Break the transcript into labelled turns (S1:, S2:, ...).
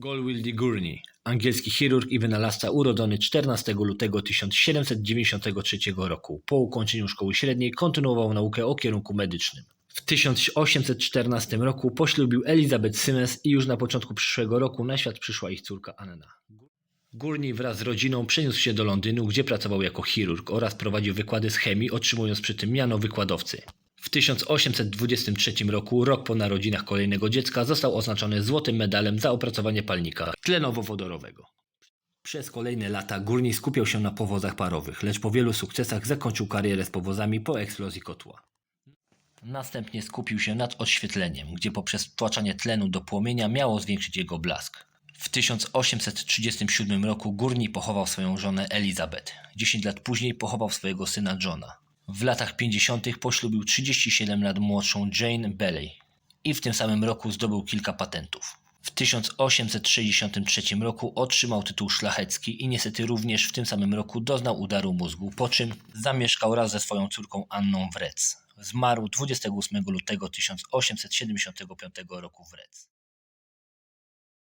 S1: Golwildy Gurney, angielski chirurg i wynalazca urodzony 14 lutego 1793 roku. Po ukończeniu szkoły średniej kontynuował naukę o kierunku medycznym. W 1814 roku poślubił Elizabeth Simmons i już na początku przyszłego roku na świat przyszła ich córka Anna. Gurney wraz z rodziną przeniósł się do Londynu, gdzie pracował jako chirurg oraz prowadził wykłady z chemii, otrzymując przy tym miano wykładowcy. W 1823 roku, rok po narodzinach kolejnego dziecka, został oznaczony złotym medalem za opracowanie palnika tlenowo-wodorowego. Przez kolejne lata Gurney skupiał się na powozach parowych, lecz po wielu sukcesach zakończył karierę z powozami po eksplozji kotła. Następnie skupił się nad oświetleniem, gdzie poprzez wtłaczanie tlenu do płomienia miało zwiększyć jego blask. W 1837 roku Gurney pochował swoją żonę Elizabeth. 10 lat później pochował swojego syna Johna. W latach 50. poślubił 37 lat młodszą Jane Bailey i w tym samym roku zdobył kilka patentów. W 1863 roku otrzymał tytuł szlachecki i niestety również w tym samym roku doznał udaru mózgu, po czym zamieszkał raz ze swoją córką Anną w Rec. Zmarł 28 lutego 1875 roku w Rec.